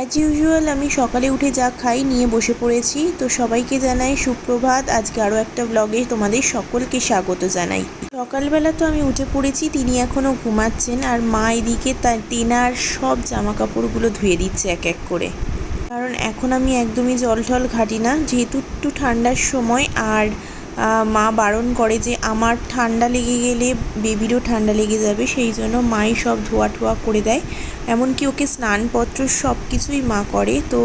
As usual আমি সকালে উঠে যা খাই নিয়ে বসে পড়েছি। তো সবাইকে জানাই সুপ্রভাত। আজকে আরও একটা ব্লগে তোমাদের সকলকে স্বাগত জানাই। সকালবেলা তো আমি উঠে পড়েছি, তিনি এখনও ঘুমাচ্ছেন আর মা এদিকে তার তেনার সব জামা কাপড়গুলো ধুয়ে দিচ্ছে এক এক করে। কারণ এখন আমি একদমই জল টল ঘাটি না, যেহেতু একটু ঠান্ডার সময় আর মা বারণ করে যে আমার ঠান্ডা লেগে গেলে বেবিরও ঠান্ডা লেগে যাবে, সেই জন্য মাই সব ধোয়া ঠোয়া করে দেয়। এমনকি ওকে স্নানপত্র সব কিছুই মা করে। তো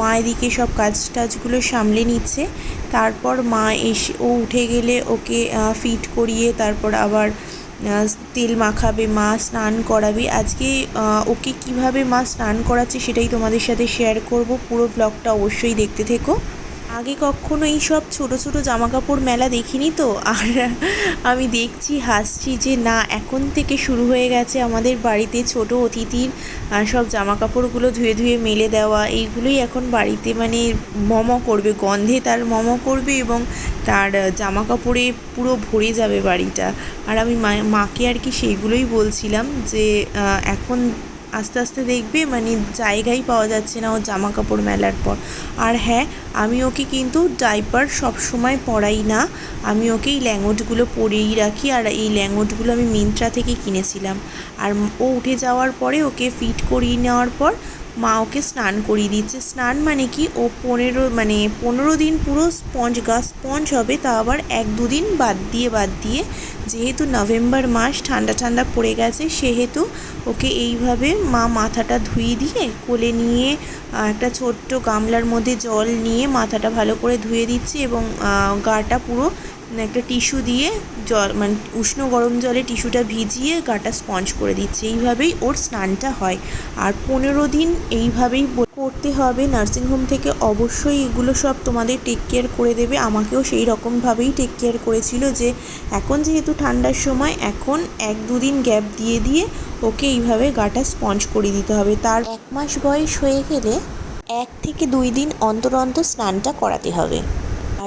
মা এদিকে সব কাজ টাজগুলো সামলে নিচ্ছে। তারপর মা এসে, ও উঠে গেলে ওকে ফিট করিয়ে তারপর আবার তেল মাখাবে, মা স্নান করাবে। আজকে ওকে কীভাবে মা স্নান করাচ্ছে সেটাই তোমাদের সাথে শেয়ার করব। পুরো ব্লগটা অবশ্যই দেখতে থেকো। আগে কখনো এই সব ছোটো ছোটো জামা কাপড় মেলা দেখিনি তো? আর আমি দেখছি, হাসছি যে না, এখন থেকে শুরু হয়ে গেছে আমাদের বাড়িতে ছোট অতিথির সব জামা কাপড়গুলো ধুয়ে ধুয়ে মেলে দেওয়া। এইগুলোই এখন বাড়িতে মানে মম করবে, গন্ধে তার মম করবে এবং তার জামা কাপড়ে পুরো ভরে যাবে বাড়িটা। আর আমি মাকে আর কি সেইগুলোই বলছিলাম যে এখন আস্তে আস্তে দেখবে মানে জায়গাই পাওয়া যাচ্ছে না ও জামা কাপড় মেলার পর। আর হ্যাঁ আমি ওকে কিন্তু ডাইপার সব সময় পরাই না। আমি ওকে এই ল্যাঙ্গোটগুলো পরেই রাখি আর এই ল্যাঙ্গোটগুলো আমি মিন্ত্রা থেকে কিনেছিলাম। আর ও উঠে যাওয়ার পরে ওকে ফিট করিয়ে নেওয়ার পর মা ওকে স্নান করিয়ে দিচ্ছে। স্নান মানে কি? ও পনেরো মানে পনেরো দিন পুরো স্পঞ্জ, গা স্পঞ্জ হবে, তা আবার এক দুদিন বাদ দিয়ে বাদ দিয়ে যেহেতু নভেম্বর মাস ঠান্ডা ঠান্ডা পড়ে গেছে, সেহেতু ওকে এইভাবে মা মাথাটা ধুয়ে দিয়ে কোলে নিয়ে একটা ছোট্ট গামলার মধ্যে জল নিয়ে মাথাটা ভালো করে ধুয়ে দিচ্ছে এবং গাটা পুরো একটা টিস্যু দিয়ে জল মানে উষ্ণ গরম জলে টিস্যুটা ভিজিয়ে গাটা স্পঞ্জ করে দিচ্ছে। এইভাবেই ওর স্নানটা হয়। আর পনেরো দিন এইভাবেই করতে হবে। নার্সিংহোম থেকে অবশ্যই এগুলো সব তোমাদের টেক কেয়ার করে দেবে। আমাকেও সেই রকমভাবেই টেক কেয়ার করেছিল যে, এখন যেহেতু ঠান্ডার সময়, এখন এক দুদিন গ্যাপ দিয়ে দিয়ে ওকে এইভাবে গাটা স্পঞ্জ করে দিতে হবে। তার এক মাস বয়স হয়ে গেলে এক থেকে দুই দিন অন্তর অন্তর স্নানটা করাতে হবে।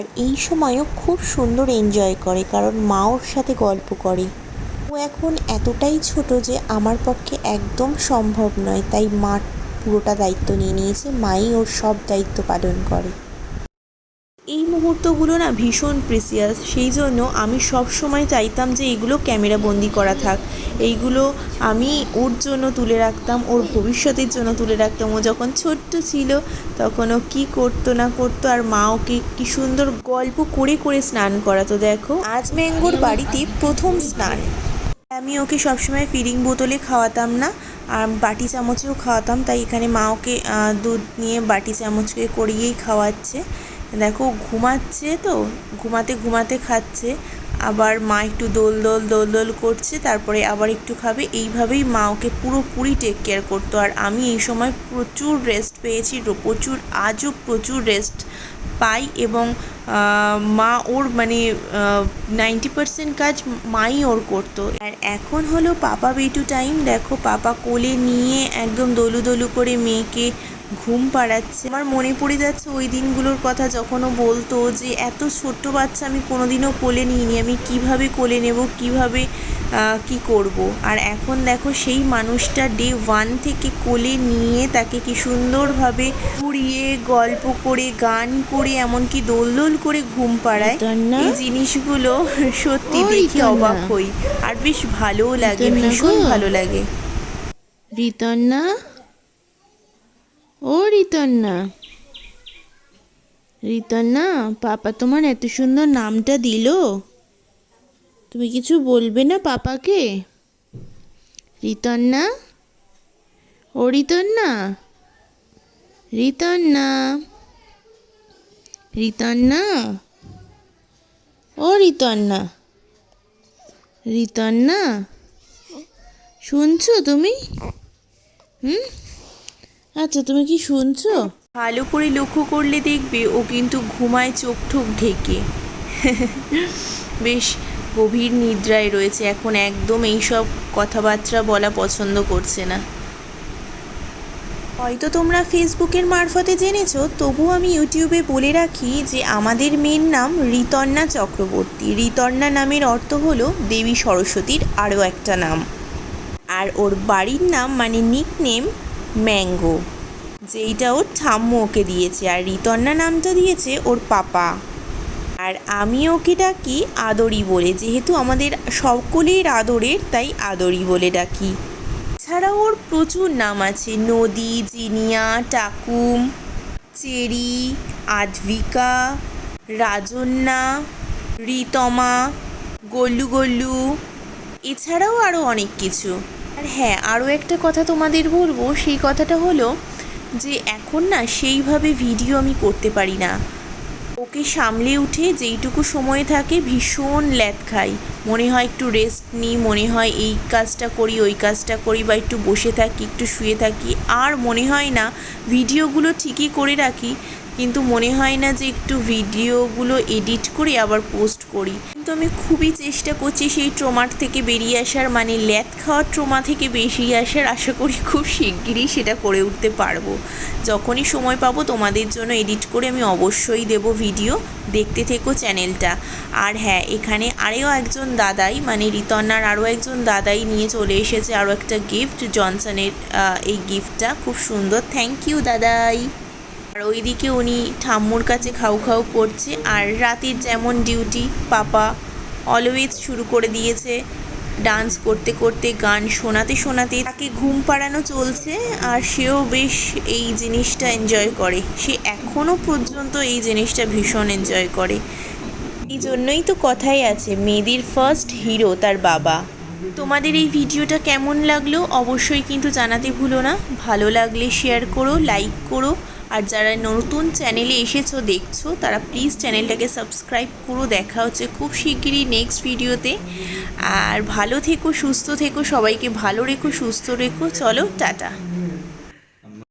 আর এই সময়ও খুব সুন্দর এনজয় করে, কারণ মা ওর সাথে গল্প করে। ও এখন এতটাই ছোট যে আমার পক্ষে একদম সম্ভব নয়, তাই মা পুরোটা দায়িত্ব নিয়ে নিয়েছে, মাই ওর সব দায়িত্ব পালন করে। মুহূর্তগুলো না ভীষণ প্রিসিয়াস সেই জন্য আমি সব সময় চাইতাম যে এগুলো ক্যামেরা বন্দি করা থাক। এইগুলো আমি ওর জন্য তুলে রাখতাম, ওর ভবিষ্যতের জন্য তুলে রাখতাম। ও যখন ছোট্ট ছিল, তখন ও কী করতো না করতো আর মা ওকে কী সুন্দর গল্প করে করে স্নান করাতো, দেখো। আজ ম্যাঙ্গোর বাড়িতে প্রথম স্নান। আমি ওকে সবসময় ফিডিং বোতলে খাওয়াতাম না, আর বাটি চামচেও খাওয়াতাম। তাই এখানে মা ওকে দুধ নিয়ে বাটি চামচকে করিয়েই খাওয়াচ্ছে। দেখো ঘুমাচ্ছে তো, ঘুমাতে ঘুমাতে খাচ্ছে, আবার মা একটু দোল দোল দোল দোল করছে, তারপরে আবার একটু খাবে, এইভাবেই মা ওকে পুরোপুরি টেক কেয়ার করতো। আর আমি এই সময় প্রচুর রেস্ট পেয়েছি প্রচুর, আজও প্রচুর রেস্ট পাই এবং মা ওর মানে নাইনটি পার্সেন্ট কাজ মাই ওর করতো। আর এখন হলো পাপা বেটু টাইম দেখো পাপা কোলে নিয়ে একদম দলু দলু করে মেয়েকে ঘুম পাড়াচ্ছে। আমার মনে পড়ে যাচ্ছে ওই দিনগুলোর কথা যখন ও বলতো যে এত ছোট্ট বাচ্চা আমি কোনোদিনও কোলে নিইনি। আমি কীভাবে কোলে নেব? কীভাবে কি করব? আর এখন দেখো সেই মানুষটা ডে ওয়ান থেকে কোলে নিয়ে তাকে কি সুন্দরভাবে ঘুরিয়ে গল্প করে গান করে এমনকি দোল দোল করে ঘুম পাড়ায়। এই জিনিসগুলো সত্যি দেখে অবাক হই। আর বেশ ভালোও লাগে ভীষণ ভালো লাগে। রিতন্না ও রিতন্না। রিতন্না, পাপা তোমার এত সুন্দর নামটা দিল। তুমি কিছু বলবে না পাপাকে? রিতন্না? ও রিতন্না? রিতন্না? রিতন্না? ও রিতন্না? রিতন্না? শুনছো তুমি? হুম? আচ্ছা তুমি কি শুনছো? ভালো করে লক্ষ্য করলে দেখবে ও কিন্তু ঘুমায় চোখ ঠোক ঢেকে। বেশ গভীর নিদ্রায় রয়েছে, এখন একদম এইসব কথাবার্তা বলা পছন্দ করছে না। হয়তো তোমরা ফেসবুকের মারফতে জেনেছো তবু আমি ইউটিউবে বলে রাখি যে আমাদের মেয়ের নাম ঋতন্না চক্রবর্তী। ঋতন্না নামের অর্থ হলো দেবী সরস্বতীর আরও একটা নাম। আর ওর বাড়ির নাম মানে নিক নেম ম্যাঙ্গো, যেইটা ওর ঠাম্মু ওকে দিয়েছে আর রিতন্না নামটা দিয়েছে ওর পাপা। আর আমি ওকে ডাকি আদরি বলে, যেহেতু আমাদের সকলের আদরের, তাই আদরি বলে ডাকি। এছাড়াও ওর প্রচুর নাম আছে, নদী, জিনিয়া, টাকুম, চেরি আধবিকা রাজন্যা রিতমা, গল্লু গল্লু, এছাড়াও আরও অনেক কিছু। আর হ্যাঁ আরও একটা কথা তোমাদের বলব, সেই কথাটা হলো যে এখন না সেইভাবে ভিডিও আমি করতে পারি না। ওকে সামলে উঠে যেইটুকু সময় থাকে ভীষণ ল্যাদ খাই। মনে হয় একটু রেস্ট নিই, মনে হয় এই কাজটা করি, ওই কাজটা করি বা একটু বসে থাকি, একটু শুয়ে থাকি। আর মনে হয় না ভিডিওগুলো ঠিকই করে রাখি, কিন্তু মনে হয় না যে একটু ভিডিওগুলো এডিট করে আবার পোস্ট করি। কিন্তু আমি খুবই চেষ্টা করছি সেই ট্রোমার থেকে বেরিয়ে আসার মানে ল্যাদ খাওয়ার ট্রোমা থেকে বেরিয়ে আসার আশা করি খুব শিগগিরই সেটা করে উঠতে পারব। যখনই সময় পাবো তোমাদের জন্য এডিট করে আমি অবশ্যই দেব ভিডিও। দেখতে থেকো চ্যানেলটা। আর হ্যাঁ এখানে আরও একজন দাদাই মানে রিতন্নার আরও একজন দাদাই নিয়ে চলে এসেছে আরও একটা গিফট জনসনের এই গিফটটা খুব সুন্দর। থ্যাংক ইউ দাদাই। আর ওইদিকে উনি ঠাম্মুর কাছে খাউ খাউ করছে, আর রাতের যেমন ডিউটি পাপা অলওয়েজ শুরু করে দিয়েছে ডান্স করতে করতে, গান শোনাতে শোনাতে। তাকে ঘুম পাড়ানো চলছে, আর সেও বেশ এই জিনিসটা এনজয় করে। সে এখনও পর্যন্ত এই জিনিসটা ভীষণ এনজয় করে। এই জন্যই তো কথাই আছে, মেয়েদের ফার্স্ট হিরো তার বাবা। তোমাদের এই ভিডিওটা কেমন লাগল? অবশ্যই কিন্তু জানাতে ভুলো না। ভালো লাগলে শেয়ার করো লাইক করো। আর যারা নতুন চ্যানেলে এসেছ, দেখছ, তারা প্লিজ চ্যানেলটাকে সাবস্ক্রাইব করো। দেখা হচ্ছে খুব শিগগিরই নেক্সট ভিডিওতে আর ভালো থেকো, সুস্থ থেকো, সবাইকে ভালো রেখো, সুস্থ রেখো। চলো, টাটা।